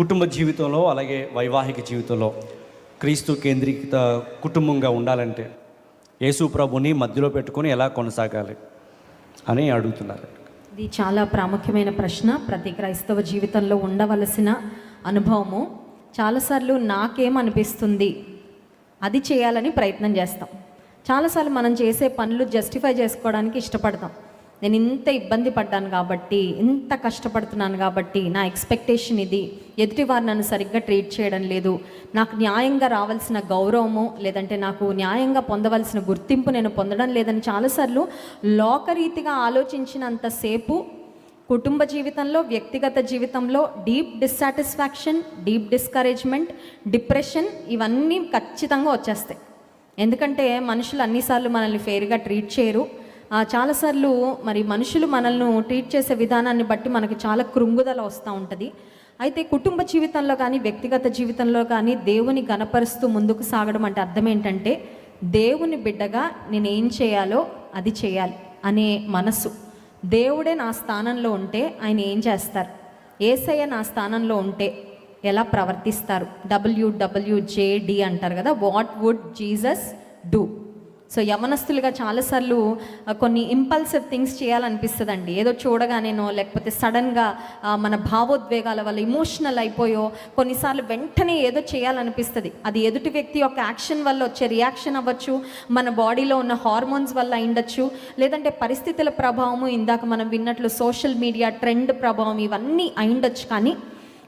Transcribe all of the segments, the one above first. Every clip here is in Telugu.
కుటుంబ జీవితంలో అలాగే వైవాహిక జీవితంలో క్రీస్తు కేంద్రీకృత కుటుంబంగా ఉండాలంటే యేసు ప్రభుని మధ్యలో పెట్టుకొని ఎలా కొనసాగాలి అని అడుగుతున్నారు. ఇది చాలా ప్రాముఖ్యమైన ప్రశ్న. ప్రతి క్రైస్తవ జీవితంలో ఉండవలసిన అనుభవము. చాలాసార్లు నాకేమనిపిస్తుంది అది చేయాలని ప్రయత్నం చేస్తాం. చాలాసార్లు మనం చేసే పనులు జస్టిఫై చేసుకోవడానికి ఇష్టపడతాం. నేను ఇంత ఇబ్బంది పడ్డాను కాబట్టి ఇంత కష్టపడుతున్నాను కాబట్టి నా ఎక్స్పెక్టేషన్ ఇది. ఎదుటివారు నన్ను సరిగ్గా ట్రీట్ చేయడం లేదు. నాకు న్యాయంగా రావాల్సిన గౌరవము లేదంటే నాకు న్యాయంగా పొందవలసిన గుర్తింపు నేను పొందడం లేదని చాలాసార్లు లోకరీతిగా ఆలోచించినంతసేపు కుటుంబ జీవితంలో వ్యక్తిగత జీవితంలో deep dissatisfaction deep discouragement depression ఇవన్నీ ఖచ్చితంగా వచ్చేస్తాయి. ఎందుకంటే మనుషులు అన్నిసార్లు మనల్ని ఫెయిర్గా ట్రీట్ చేయరు. చాలాసార్లు మరి మనుషులు మనల్ని ట్రీట్ చేసే విధానాన్ని బట్టి మనకి చాలా కృంగుదల వస్తూ ఉంటుంది. అయితే కుటుంబ జీవితంలో కానీ వ్యక్తిగత జీవితంలో కానీ దేవుని గనపరుస్తూ ముందుకు సాగడం అంటే అర్థం ఏంటంటే దేవుని బిడ్డగా నేను ఏం చేయాలో అది చేయాలి అనే మనసు. దేవుడే నా స్థానంలో ఉంటే ఆయన ఏం చేస్తారు? ఏసయ్య నా స్థానంలో ఉంటే ఎలా ప్రవర్తిస్తారు? డబ్ల్యూడబ్ల్యూజేడి అంటారు కదా what would Jesus do so యవనస్తులుగా చాలాసార్లు కొన్ని ఇంపల్సివ్ థింగ్స్ చేయాలనిపిస్తుందండి. ఏదో చూడగానేనో లేకపోతే సడన్గా మన భావోద్వేగాల వల్ల ఇమోషనల్ అయిపోయో కొన్నిసార్లు వెంటనే ఏదో చేయాలనిపిస్తుంది. అది ఎదుటి వ్యక్తి యొక్క యాక్షన్ వల్ల వచ్చే రియాక్షన్ అవ్వచ్చు మన బాడీలో ఉన్న హార్మోన్స్ వల్ల అయిండొచ్చు లేదంటే పరిస్థితుల ప్రభావము ఇందాక మనం విన్నట్లు సోషల్ మీడియా ట్రెండ్ ప్రభావం ఇవన్నీ అయిండొచ్చు కానీ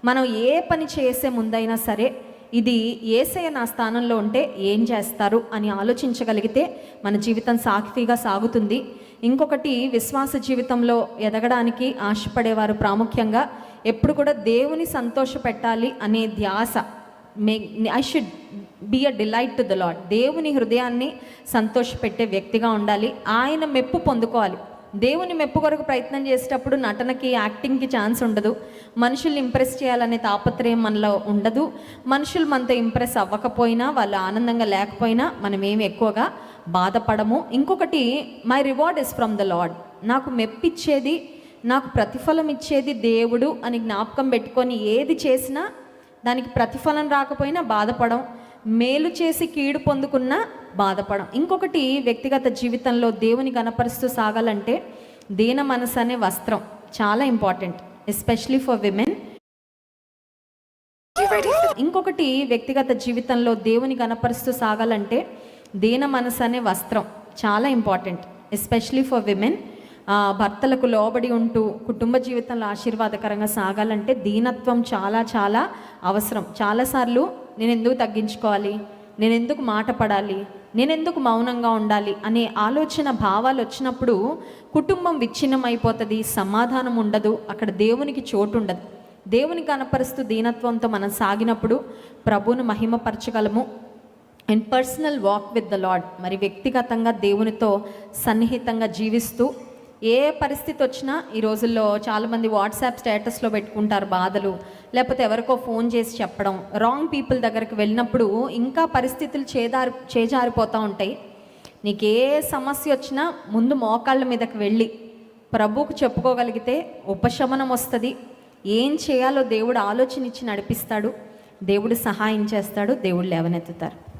మనం ఏ పని చేసే ముందైనా సరే ఇది ఏసయ నా స్థానంలో ఉంటే ఏం చేస్తారు అని ఆలోచించగలిగితే మన జీవితం సాఫీగా సాగుతుంది. ఇంకొకటి విశ్వాస జీవితంలో ఎదగడానికి ఆశపడేవారు ప్రాముఖ్యంగా ఎప్పుడు కూడా దేవుని సంతోష పెట్టాలి అనే ధ్యాస. May I should be a delight to the Lord దేవుని హృదయాన్ని సంతోషపెట్టే వ్యక్తిగా ఉండాలి. ఆయన మెప్పు పొందుకోవాలి. దేవుని మెప్పు కొరకు ప్రయత్నం చేసేటప్పుడు నటనకి యాక్టింగ్కి ఛాన్స్ ఉండదు. మనుషుల్ని ఇంప్రెస్ చేయాలనే తాపత్రయం మనలో ఉండదు. మనుషులు మనతో ఇంప్రెస్ అవ్వకపోయినా వాళ్ళు ఆనందంగా లేకపోయినా మనం ఏమి ఎక్కువగా బాధపడము. ఇంకొకటి my reward is from the Lord నాకు మెప్పిచ్చేది నాకు ప్రతిఫలం ఇచ్చేది దేవుడు అని జ్ఞాపకం పెట్టుకొని ఏది చేసినా దానికి ప్రతిఫలం రాకపోయినా బాధపడం. మేలు చేసి కీడు పొందుకున్నా బాధపడం. ఇంకొకటి వ్యక్తిగత జీవితంలో దేవుని గనపరుస్తూ సాగాలంటే దీన మనసు అనే వస్త్రం చాలా ఇంపార్టెంట్ ఎస్పెషలీ ఫర్ విమెన్. ఇంకొకటి వ్యక్తిగత జీవితంలో దేవుని గనపరుస్తూ సాగాలంటే దీన మనసు అనే వస్త్రం చాలా ఇంపార్టెంట్ ఎస్పెషలీ ఫర్ విమెన్. భర్తలకు లోబడి ఉంటూ కుటుంబ జీవితంలో ఆశీర్వాదకరంగా సాగాలంటే దీనత్వం చాలా చాలా అవసరం. చాలాసార్లు నేను ఎందుకు తగ్గించుకోవాలి? నేను ఎందుకు మాట పడాలి? నేను ఎందుకు మౌనంగా ఉండాలి? అనే ఆలోచన భావాలు వచ్చినప్పుడు కుటుంబం విచ్ఛిన్నం అయిపోతుంది సమాధానం ఉండదు అక్కడ దేవునికి చోటు ఉండదు దేవుని కనపరుస్తూ దీనత్వంతో మనం సాగినప్పుడు ప్రభువును మహిమపరచగలము. And personal walk with the Lord మరి వ్యక్తిగతంగా దేవునితో సన్నిహితంగా జీవిస్తూ ఏ పరిస్థితి వచ్చినా ఈ రోజుల్లో చాలామంది వాట్సాప్ స్టేటస్లో పెట్టుకుంటారు బాధలు. లేకపోతే ఎవరికో ఫోన్ చేసి చెప్పడం రాంగ్ పీపుల్ దగ్గరికి వెళ్ళినప్పుడు ఇంకా పరిస్థితులు చేదారి చేజారిపోతూ ఉంటాయి. నీకు ఏ సమస్య వచ్చినా ముందు మోకాళ్ళ మీదకి వెళ్ళి ప్రభువుకు చెప్పుకోగలిగితే ఉపశమనం వస్తుంది. ఏం చేయాలో దేవుడు ఆలోచన ఇచ్చి నడిపిస్తాడు. దేవుడు సహాయం చేస్తాడు. దేవుడు లేవనెత్తుతారు.